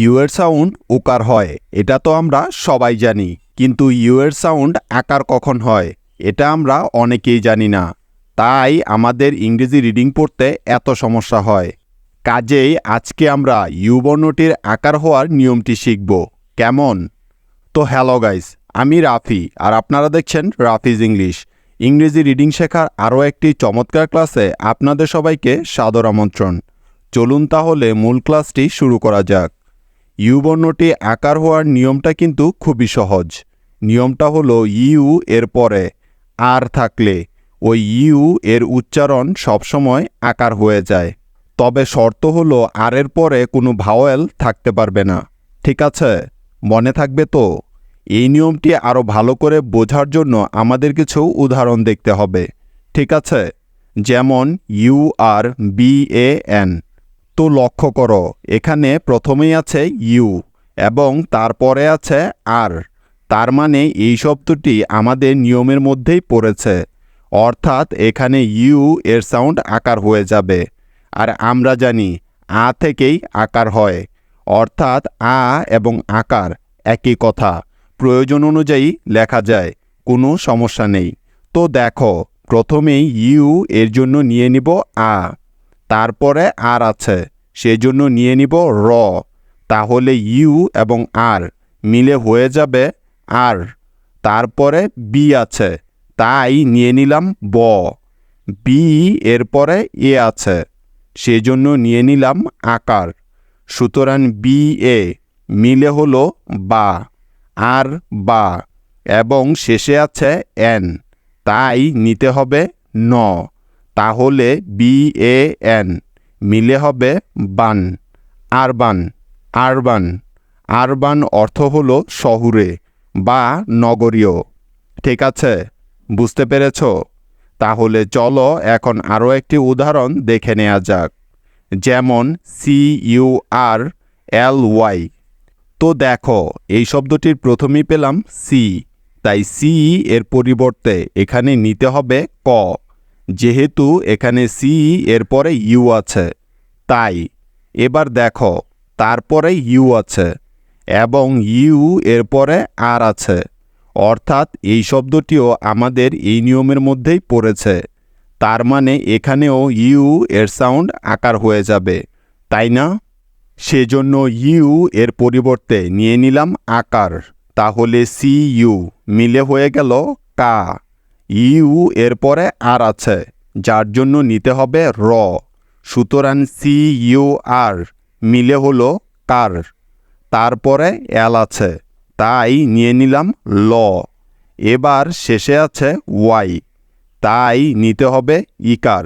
You এর sound ওকার হয়, এটা তো আমরা সবাই জানি, কিন্তু ইউ এর সাউন্ড আকার কখন হয়, এটা আমরা অনেকেই জানি না। তাই আমাদের ইংরেজি রিডিং পড়তে এত সমস্যা হয়। কাজেই আজকে আমরা ইউ বর্ণটির আকার হওয়ার নিয়মটি শিখব। কেমন? তো হ্যালো গাইস, আমি রাফি, আর আপনারা দেখছেন রাফিজ ইংলিশ। ইংরেজি রিডিং শেখার আরও একটি চমৎকার ক্লাসে আপনাদের সবাইকে সাদর আমন্ত্রণ। চলুন তাহলে মূল ক্লাসটি শুরু করা যাক। ইউ বর্ণটি আকার হওয়ার নিয়মটা কিন্তু খুবই সহজ। নিয়মটা হলো ইউ এর পরে, আর থাকলে। ওই ইউ এর উচ্চারণ সবসময় আকার হয়ে যায়। তবে শর্ত হলো আর এর পরে কোনো ভাওয়েল থাকতে পারবে না। ঠিক আছে? মনে থাকবে তো? এই নিয়মটি আরও ভালো করে বোঝার জন্য আমাদের কিছু উদাহরণ দেখতে হবে। ঠিক আছে? যেমন U R B A N. তো লক্ষ্য করো। এখানে প্রথমেই আছে ইউ এবং তারপরে আছে আর। তার মানে এই শব্দটি আমাদের নিয়মের মধ্যেই পড়েছে। অর্থাৎ এখানে ইউ এর সাউন্ড আকার হয়ে যাবে। আর আমরা জানি আ থেকেই আকার হয়। অর্থাৎ আ এবং আকার একই কথা। প্রয়োজন অনুযায়ী লেখা যায়। কোনো সমস্যা নেই। তো দেখো, প্রথমেই ইউ এর জন্য নিয়ে নিব আ। তারপরে আর আছে। সেজন্য নিয়ে নিব র। তাহলে ইউ এবং আর মিলে হয়ে যাবে আর। তারপরে বি আছে, তাই নিয়ে নিলাম ব। বি এরপরে এ আছে, সেজন্য নিয়ে নিলাম আকার। সুতরাং বি এ মিলে হলো বা, আর বা, এবং শেষে আছে এন, তাই নিতে হবে ন। তাহলে বি এ এন। মিলে হবে বান, আরবান আরবান। আরবান অর্থ হল শহুরে বা নগরীয়। ঠিক আছে? বুঝতে পেরেছ? তাহলে চলো এখন আরও একটি উদাহরণ দেখে নেওয়া যাক। যেমন C U R L Y তো দেখো, এই শব্দটির প্রথমেই পেলাম সি তাই সি এর পরিবর্তে এখানে নিতে হবে ক। যেহেতু এখানে সি এর পরে ইউ আছে। তাই। এবার দেখো তারপরে ইউ আছে এবং ইউ এর পরে আর আছে। অর্থাৎ এই শব্দটিও আমাদের এই নিয়মের মধ্যেই পড়েছে। তার মানে এখানেও ইউ এর সাউন্ড আকার হয়ে যাবে, তাই না? সেজন্য ইউ এর পরিবর্তে নিয়ে নিলাম আকার, তাহলে সি ইউ মিলে হয়ে গেল কা। ইউ এর পরে আর আছে, যার জন্য নিতে হবে র। সুতরাং সি ইউ আর মিলে হলো কার তারপরে এল আছে। তাই নিয়ে নিলাম ল। এবার শেষে আছে ওয়াই। তাই নিতে হবে ইকার।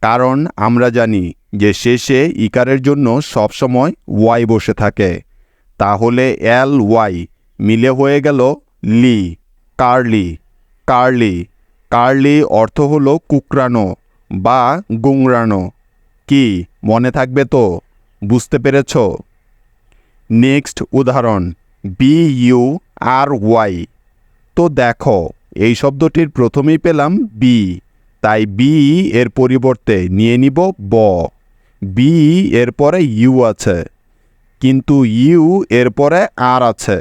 কারণ আমরা জানি যে শেষে ইকারের জন্য সবসময় ওয়াই বসে থাকে। তাহলে এল ওয়াই মিলে হয়ে গেল লি। কার্লি। কার্লি। কার্লি অর্থ হলো কুকরানো বা গুংরানো কি মনে থাকবে তো? বুঝতে পেরেছ? নেক্সট উদাহরণ, বি ইউ আর ওয়াই। তো দেখো, এই শব্দটির প্রথমেই পেলাম বি তাই বি এর পরিবর্তে নিয়ে নিব ব। বি এর পরে ইউ আছে, কিন্তু ইউ এর পরে আর আছে,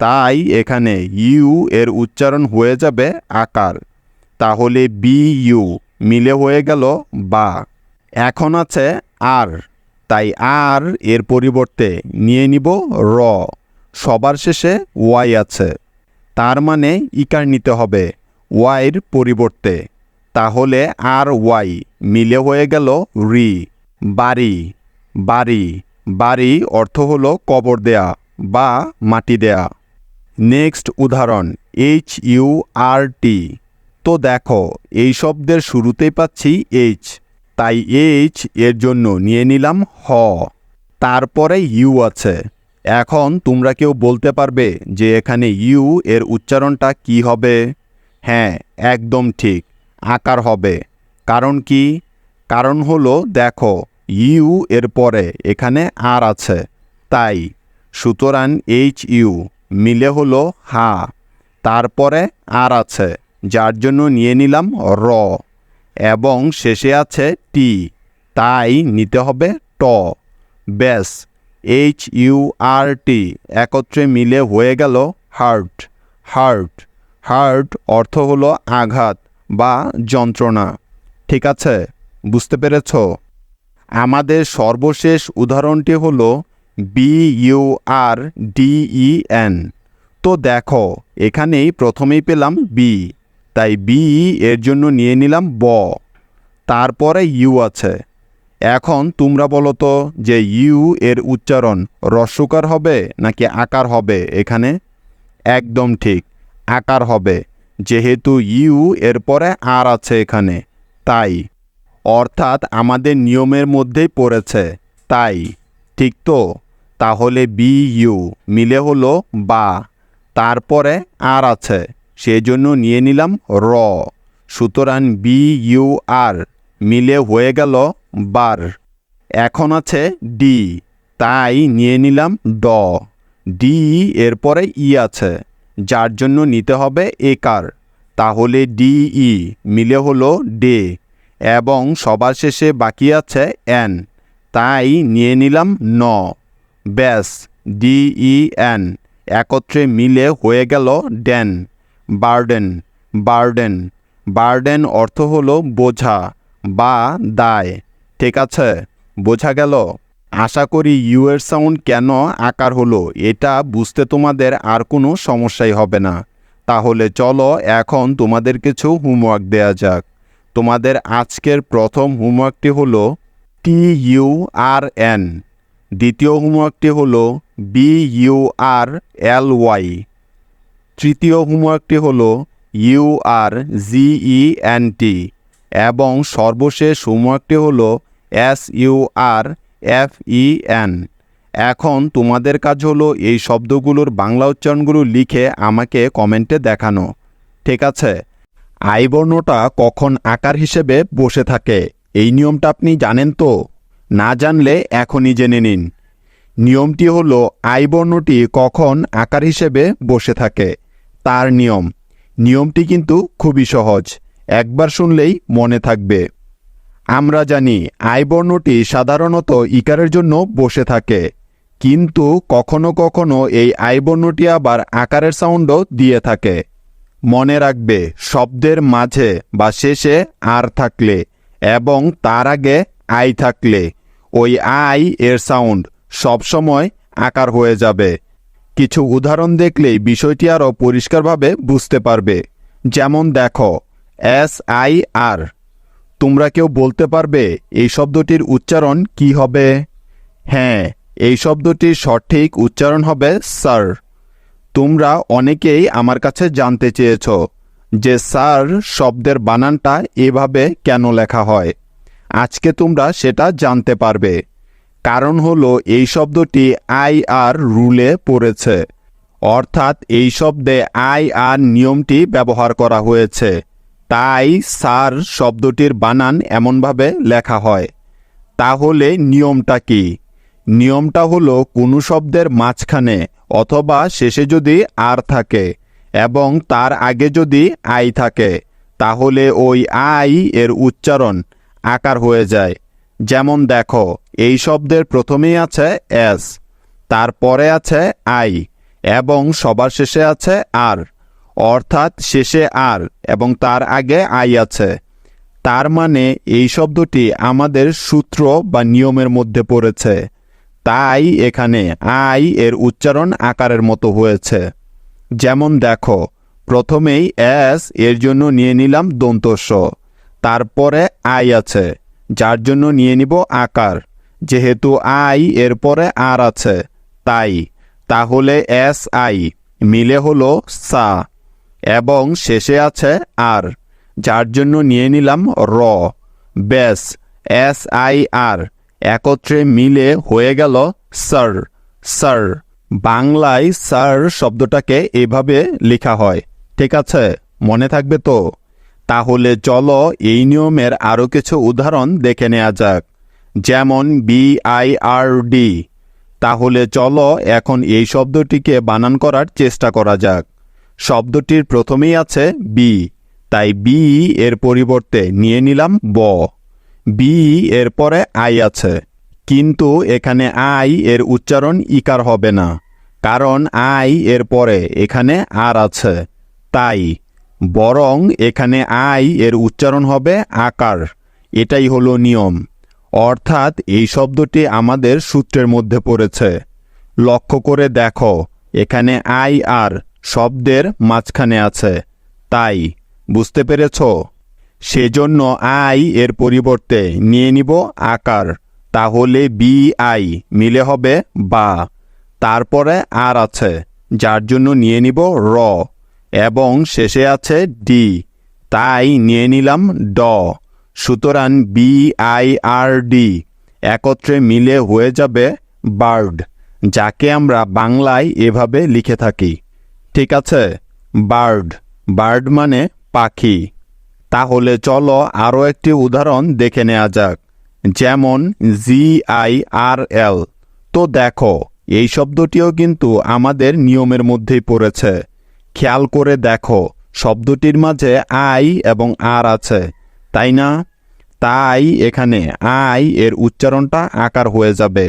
তাই এখানে ইউ এর উচ্চারণ হয়ে যাবে আকার। তাহলে বি ইউ মিলে হয়ে গেল বা। এখন আছে আর, তাই আর এর পরিবর্তে নিয়ে নিব র। সবার শেষে ওয়াই আছে। তার মানে ইকার নিতে হবে, ওয়াইয়ের পরিবর্তে। তাহলে আর ওয়াই মিলে হয়ে গেল রি। বাড়ি বাড়ি বাড়ি অর্থ হলো কবর দেয়া বা মাটি দেয়া। নেক্সট উদাহরণ, এইচ ইউ আর টি। তো দেখো, এই শব্দের শুরুতেই পাচ্ছি এইচ। তাই এইচ এর জন্য নিয়ে নিলাম হ। তারপরে ইউ আছে। এখন তোমরা কেউ বলতে পারবে যে এখানে ইউ এর উচ্চারণটা কি হবে? হ্যাঁ একদম ঠিক, আকার হবে। কারণ কি? কারণ হলো, দেখো ইউ এর পরে এখানে আর আছে। তাই, সুতরাং এইচ ইউ মিলে হলো হা। তারপরে আর আছে, যার জন্য নিয়ে নিলাম র। এবং শেষে আছে টি। তাই নিতে হবে ট। ব্যাস, এইচ ইউ আর টি। একত্রে মিলে হয়ে গেল হার্ট। হার্ট। হার্ট অর্থ হলো আঘাত বা যন্ত্রণা। ঠিক আছে? বুঝতে পেরেছ? আমাদের সর্বশেষ উদাহরণটি হলো B U R D E N. তো দেখো, এখানেই প্রথমেই পেলাম বি। তাই বি এর জন্য নিয়ে নিলাম ব। তারপরে ইউ আছে। এখন তোমরা বলো তো যে ইউ এর উচ্চারণ রস্যকার হবে নাকি আকার হবে এখানে? একদম ঠিক, আকার হবে। যেহেতু ইউ এর পরে আর আছে এখানে, তাই। অর্থাৎ আমাদের নিয়মের মধ্যেই পড়েছে, তাই। ঠিক তো? তাহলে বি ইউ মিলে হলো বা। তারপরে আর আছে। সেজন্য নিয়ে নিলাম র। সুতরাং বি ইউ আর মিলে হয়ে গেল বার। এখন আছে ডি তাই নিয়ে নিলাম ড। ডি এরপরে ই আছে, যার জন্য নিতে হবে একার। তাহলে ডি ই মিলে হলো ডে, এবং সবার শেষে বাকি আছে এন, তাই নিয়ে নিলাম ন। ব্যাস ডি ই, এন, একত্রে মিলে হয়ে গেল ডেন। বার্ডেন বার্ডেন বার্ডেন অর্থ হলো বোঝা বা দায়। ঠিক আছে, বোঝা গেল? আশা করি ইউ এর সাউন্ড কেন আকার হলো, এটা বুঝতে তোমাদের আর কোনো সমস্যাই হবে না। তাহলে চলো এখন তোমাদের কিছু হোমওয়ার্ক দেয়া যাক। তোমাদের আজকের প্রথম হোমওয়ার্কটি হলো টি ইউ আর এন দ্বিতীয় হোমওয়ার্কটি হলো B U R L Y তৃতীয় হোমওয়ার্কটি হল U R G E N T এবং সর্বশেষ হোমওয়ার্কটি হল S U R F E N এখন তোমাদের কাজ হলো এই শব্দগুলোর বাংলা উচ্চারণগুলো লিখে আমাকে কমেন্টে দেখানো, ঠিক আছে? আই বর্ণটা কখন আকার হিসেবে বসে থাকে, এই নিয়মটা আপনি জানেন তো? না জানলে এখনই জেনে নিন। নিয়মটি হলো আই বর্ণটি কখন আকার হিসেবে বসে থাকে তার নিয়ম। নিয়মটি কিন্তু খুবই সহজ। একবার শুনলেই মনে থাকবে। আমরা জানি আই বর্ণটি সাধারণত ইকারের জন্য বসে থাকে। কিন্তু কখনো কখনো এই আই বর্ণটি আবার আকারের সাউন্ডও দিয়ে থাকে। মনে রাখবে, শব্দের মাঝে বা শেষে আর থাকলে এবং তার আগে আই থাকলে। ওই আই এর সাউন্ড সবসময় আকার হয়ে যাবে। কিছু উদাহরণ দেখলেই বিষয়টি আরও পরিষ্কারভাবে বুঝতে পারবে। যেমন দেখো, এস আই আর। তোমরা কেউ বলতে পারবে, এই শব্দটির উচ্চারণ কি হবে? হ্যাঁ এই শব্দটির সঠিক উচ্চারণ হবে স্যার। তোমরা অনেকেই আমার কাছে জানতে চেয়েছ যে স্যার শব্দের বানানটা এভাবে কেন লেখা হয়। আজকে তোমরা সেটা জানতে পারবে। কারণ হলো এই শব্দটি আই আর রুলে পড়েছে। অর্থাৎ এই শব্দে আই আর নিয়মটি ব্যবহার করা হয়েছে। তাই সার শব্দটির বানান এমনভাবে লেখা হয়। তাহলে নিয়মটা কি? নিয়মটা হলো কোনো শব্দের মাঝখানে অথবা শেষে যদি আর থাকে এবং তার আগে যদি আই থাকে, তাহলে ওই আই এর উচ্চারণ, আকার হয়ে যায়। যেমন দেখো, এই শব্দের প্রথমেই আছে এস তারপরে আছে আই এবং সবার শেষে আছে আর অর্থাৎ শেষে আর এবং তার আগে আই আছে। তার মানে এই শব্দটি আমাদের সূত্র বা নিয়মের মধ্যে পড়েছে। তাই এখানে আই এর উচ্চারণ আকারের মতো হয়েছে। যেমন দেখো, প্রথমেই এস এর জন্য নিয়ে নিলাম দন্তস্ব, তারপরে আই আছে। যার জন্য নিয়ে নিব আকার, যেহেতু আই এর পরে আর আছে, তাই। তাহলে এস আই মিলে হলো সা, এবং শেষে আছে আর, যার জন্য নিয়ে নিলাম র। ব্যাস, এস আই আর একত্রে মিলে হয়ে গেল স্যার স্যার। বাংলায় স্যার শব্দটাকে এভাবে লেখা হয়, ঠিক আছে? মনে থাকবে তো? তাহলে চলো এই নিয়মের আরও কিছু উদাহরণ দেখে নেওয়া যাক। যেমন বি আই আর ডি তাহলে চলো এখন এই শব্দটিকে বানান করার চেষ্টা করা যাক। শব্দটির প্রথমেই আছে বি তাই বি এর পরিবর্তে নিয়ে নিলাম ব। বি এর পরে আই আছে। কিন্তু এখানে আই এর উচ্চারণ ইকার হবে না। কারণ আই এর পরে এখানে আর আছে। তাই বরং এখানে আই এর উচ্চারণ হবে আকার। এটাই হলো নিয়ম। অর্থাৎ এই শব্দটি আমাদের সূত্রের মধ্যে পড়েছে। লক্ষ্য করে দেখো, এখানে আই আর শব্দের মাঝখানে আছে। তাই, বুঝতে পেরেছ? সেজন্য আই এর পরিবর্তে নিয়ে নিব আকার। তাহলে বি আই মিলে হবে বা। তারপরে আর আছে, যার জন্য নিয়ে নিব র। এবং শেষে আছে ডি তাই নিয়ে নিলাম ড। সুতরাং বি আই আর ডি একত্রে মিলে হয়ে যাবে বার্ড, যাকে আমরা বাংলায় এভাবে লিখে থাকি। ঠিক আছে? বার্ড বার্ড মানে পাখি। তাহলে চলো আরও একটি উদাহরণ দেখে নেওয়া যাক। যেমন জি আই আর এল তো দেখো, এই শব্দটিও কিন্তু আমাদের নিয়মের মধ্যেই পড়েছে। খেয়াল করে দেখো, শব্দটির মাঝে আই এবং আর আছে, তাই না? তাই এখানে আই এর উচ্চারণটা আকার হয়ে যাবে,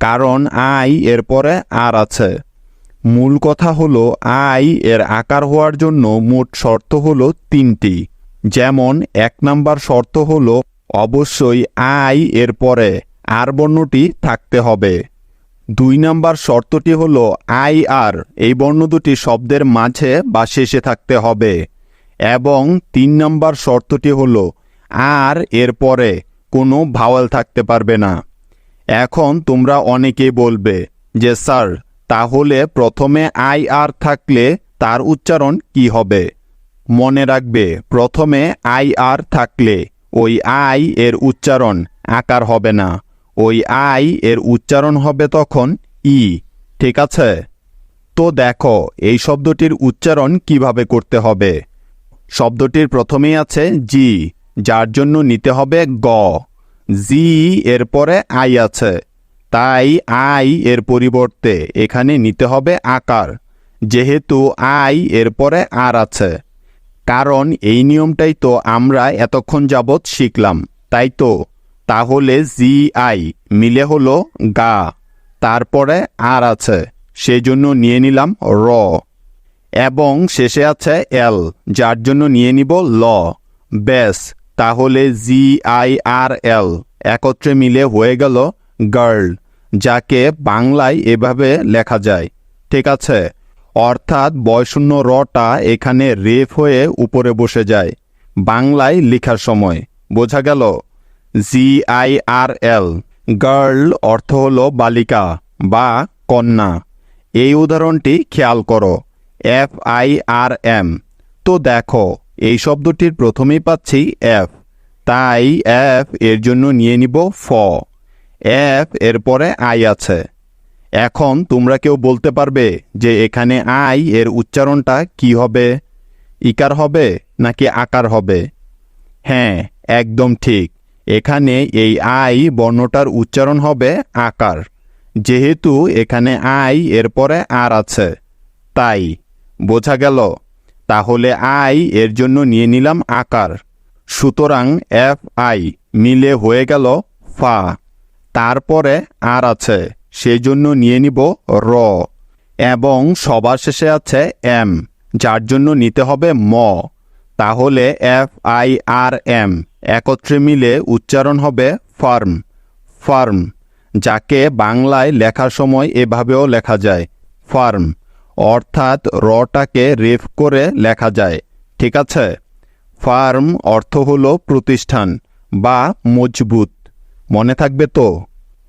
কারণ আই এর পরে আর আছে। মূল কথা হলো, আই এর আকার হওয়ার জন্য মোট শর্ত হলো তিনটি, যেমন এক নাম্বার শর্ত হলো, অবশ্যই আই এর পরে আর বর্ণটি থাকতে হবে। দুই নাম্বার শর্তটি হল আই আর, এই বর্ণ দুটি শব্দের মাঝে বা শেষে থাকতে হবে। এবং তিন নাম্বার শর্তটি হল আর এর পরে কোনো ভাওয়াল থাকতে পারবে না। এখন তোমরা অনেকেই বলবে যে, স্যার, তাহলে প্রথমে আই আর থাকলে তার উচ্চারণ কি হবে? মনে রাখবে, প্রথমে আই আর থাকলে ওই আই এর উচ্চারণ আকার হবে না। ওই আই এর উচ্চারণ হবে তখন ই, ঠিক আছে? তো দেখো, এই শব্দটির উচ্চারণ কীভাবে করতে হবে? শব্দটির প্রথমেই আছে জি, যার জন্য নিতে হবে গ। জি এর পরে আই আছে, তাই আই এর পরিবর্তে এখানে নিতে হবে আকার, যেহেতু আই এর পরে আর আছে। কারণ এই নিয়মটাই তো আমরা এতক্ষণ যাবৎ শিখলাম, তাই তো? তাহলে জি আই মিলে হলো গা, তারপরে আর আছে। সেজন্য নিয়ে নিলাম র। এবং শেষে আছে এল, যার জন্য নিয়ে নিব ল। ব্যাস, তাহলে জি আই আর এল একত্রে মিলে হয়ে গেল গার্ল, যাকে বাংলায় এভাবে লেখা যায়। ঠিক আছে? অর্থাৎ বয়শূন্য রটা এখানে রেফ হয়ে উপরে বসে যায়, বাংলায় লেখার সময়। বোঝা গেল? G I R L girl অর্থ হল বালিকা বা কন্যা। এই উদাহরণটি খেয়াল করো এফ আই আর এম তো দেখো, এই শব্দটির প্রথমেই পাচ্ছি এফ তাই এফ এর জন্য নিয়ে নিব ফ। এফ এর পরে আই আছে। এখন তোমরা কেউ বলতে পারবে যে এখানে আই এর উচ্চারণটা কি হবে? ইকার হবে নাকি আকার হবে? হ্যাঁ একদম ঠিক। এখানে এই আই বর্ণটার উচ্চারণ হবে আকার, যেহেতু এখানে আই এর পরে আর আছে। তাই, বোঝা গেল। তাহলে আই এর জন্য নিয়ে নিলাম আকার। সুতরাং এফ আই মিলে হয়ে গেল ফা। তারপরে আর আছে সেই জন্য নিয়ে নিব র। এবং সবার শেষে আছে এম, যার জন্য নিতে হবে ম। তাহলে এফ আই আর এম। একত্রে মিলে উচ্চারণ হবে ফার্ম ফার্ম, যাকে বাংলায় লেখার সময় এভাবেও লেখা যায়, ফার্ম, অর্থাৎ রটাকে রেফ করে লেখা যায়, ঠিক আছে? ফার্ম অর্থ হলো প্রতিষ্ঠান বা মজবুত, মনে থাকবে তো?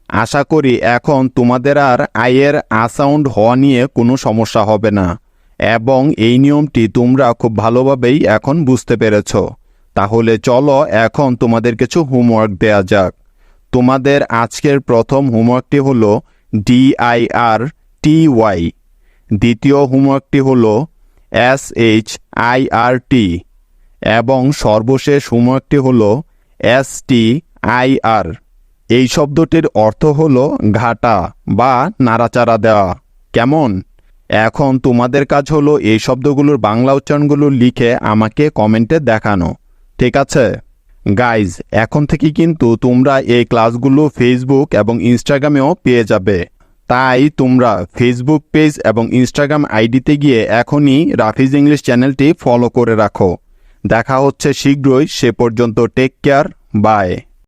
আশা করি এখন তোমাদের আর আয়ের আসাউন্ড হওয়া নিয়ে কোনো সমস্যা হবে না, এবং এই নিয়মটি তোমরা খুব ভালোভাবেই এখন বুঝতে পেরেছ। তাহলে চলো এখন তোমাদের কিছু হোমওয়ার্ক দেয়া যাক। তোমাদের আজকের প্রথম হোমওয়ার্কটি হলো ডিআইআর টি ওয়াই দ্বিতীয় হোমওয়ার্কটি হলো S H I R T এবং সর্বশেষ হোমওয়ার্কটি হলো এস টি আই আর এই শব্দটির অর্থ হলো ঘাটা বা নাড়াচাড়া দেওয়া। কেমন? এখন তোমাদের কাজ হলো এই শব্দগুলোর বাংলা উচ্চারণগুলো লিখে আমাকে কমেন্টে দেখানো। ঠিক আছে? গাইজ এখন থেকে কিন্তু তোমরা এই ক্লাসগুলো ফেসবুক এবং ইনস্টাগ্রামেও পেয়ে যাবে। তাই তোমরা ফেসবুক পেজ এবং ইনস্টাগ্রাম আইডিতে গিয়ে এখনই রাফিজ ইংলিশ চ্যানেলটি ফলো করে রাখো। দেখা হচ্ছে শীঘ্রই। সে পর্যন্ত টেক কেয়ার বাই